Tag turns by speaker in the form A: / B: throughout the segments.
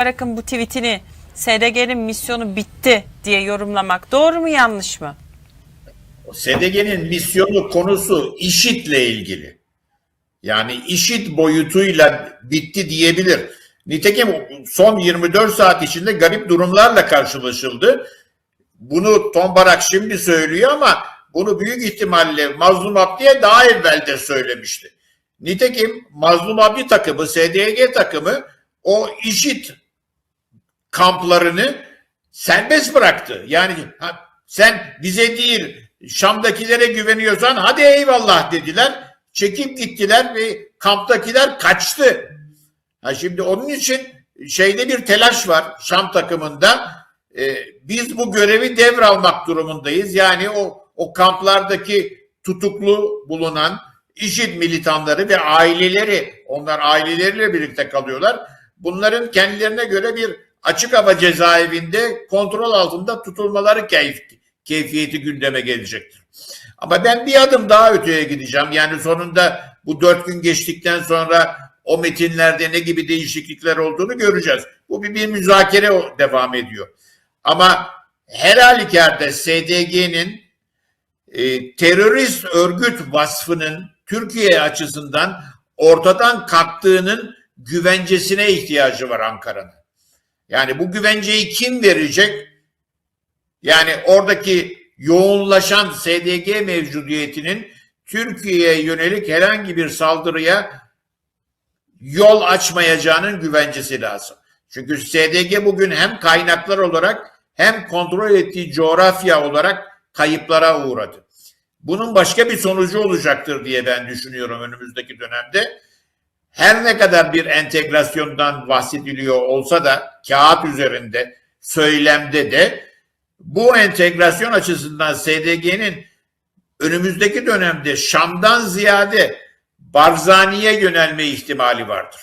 A: Barak'ın bu tweetini SDG'nin misyonu bitti diye yorumlamak doğru mu yanlış mı?
B: SDG'nin misyonu konusu IŞİD'le ilgili. Yani IŞİD boyutuyla bitti diyebilir. Nitekim son 24 saat içinde garip durumlarla karşılaşıldı. Bunu Tom Barak şimdi söylüyor ama bunu büyük ihtimalle Mazlum Abdi'ye daha evvel de söylemişti. Nitekim Mazlum Abdi takımı, SDG takımı o IŞİD kamplarını serbest bıraktı. Yani ha, sen bize değil Şam'dakilere güveniyorsan hadi eyvallah dediler. Çekip gittiler ve kamptakiler kaçtı. Ha şimdi onun için şeyde bir telaş var Şam takımında. Ee, biz bu görevi devralmak durumundayız. Yani o o kamplardaki tutuklu bulunan IŞİD militanları ve aileleri, onlar aileleriyle birlikte kalıyorlar. Bunların kendilerine göre bir açık hava cezaevinde kontrol altında tutulmaları keyif, keyfiyeti gündeme gelecektir. Ama ben bir adım daha öteye gideceğim. Yani sonunda bu dört gün geçtikten sonra o metinlerde ne gibi değişiklikler olduğunu göreceğiz. Bu bir, bir müzakere devam ediyor. Ama her halükarda SDG'nin e, terörist örgüt vasfının Türkiye açısından ortadan kalktığının güvencesine ihtiyacı var Ankara'nın. Yani bu güvenceyi kim verecek? Yani oradaki yoğunlaşan SDG mevcudiyetinin Türkiye'ye yönelik herhangi bir saldırıya yol açmayacağının güvencesi lazım. Çünkü SDG bugün hem kaynaklar olarak hem kontrol ettiği coğrafya olarak kayıplara uğradı. Bunun başka bir sonucu olacaktır diye ben düşünüyorum önümüzdeki dönemde. Her ne kadar bir entegrasyondan bahsediliyor olsa da kağıt üzerinde, söylemde de bu entegrasyon açısından SDG'nin önümüzdeki dönemde Şam'dan ziyade Barzani'ye yönelme ihtimali vardır.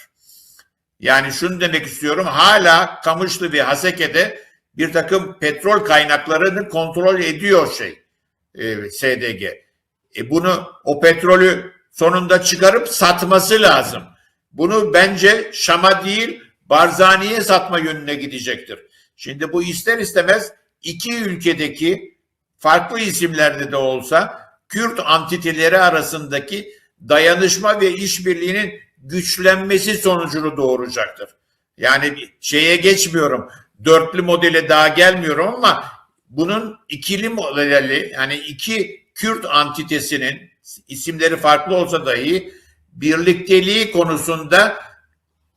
B: Yani şunu demek istiyorum hala Kamışlı ve Haseke'de bir takım petrol kaynaklarını kontrol ediyor şey e, SDG. E bunu o petrolü sonunda çıkarıp satması lazım. Bunu bence Şam'a değil Barzani'ye satma yönüne gidecektir. Şimdi bu ister istemez iki ülkedeki farklı isimlerde de olsa Kürt antiteleri arasındaki dayanışma ve işbirliğinin güçlenmesi sonucunu doğuracaktır. Yani şeye geçmiyorum. Dörtlü modele daha gelmiyorum ama bunun ikili modeli yani iki Kürt antitesinin isimleri farklı olsa dahi birlikteliği konusunda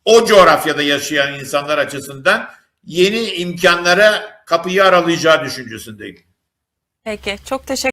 B: o coğrafyada yaşayan insanlar açısından yeni imkanlara kapıyı aralayacağı düşüncesindeyim.
A: Peki çok teşekkür